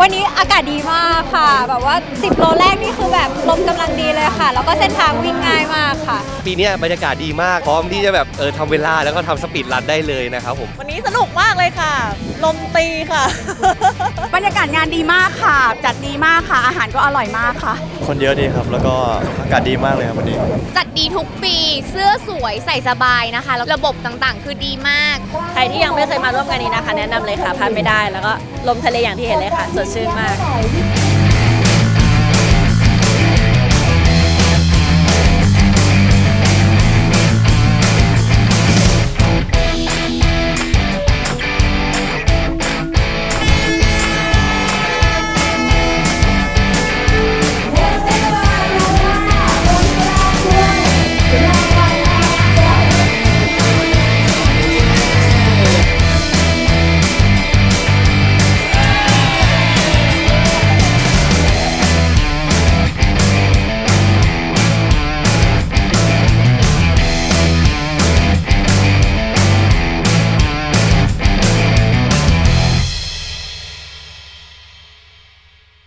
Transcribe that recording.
ว่า 10 โลแรกนี่คือแบบลมกำลังดีเลยค่ะ แล้วก็เส้นทางวิ่งง่ายมากค่ะ ปีเนี้ยบรรยากาศดีมาก พร้อมที่จะแบบเออทำเวลาแล้วก็ทำสปีดรันได้เลยนะครับผม วันนี้สนุกมากเลยค่ะ ลมตีค่ะ บรรยากาศงานดีมากค่ะ จัดดีมากค่ะ อาหารก็อร่อยมากค่ะ คนเยอะดีครับ แล้วก็อากาศดีมากเลยครับวันนี้ จัดดีทุกปีเสื้อสวยใส่สบายนะคะแล้วระบบต่างๆ คือดีมาก ใครที่ยังไม่เคยมาร่วมงานนี้นะคะ แนะนำเลยค่ะพลาดไม่ได้แล้วก็ลมทะเลอย่างที่เห็นเลยค่ะสดชื่นมาก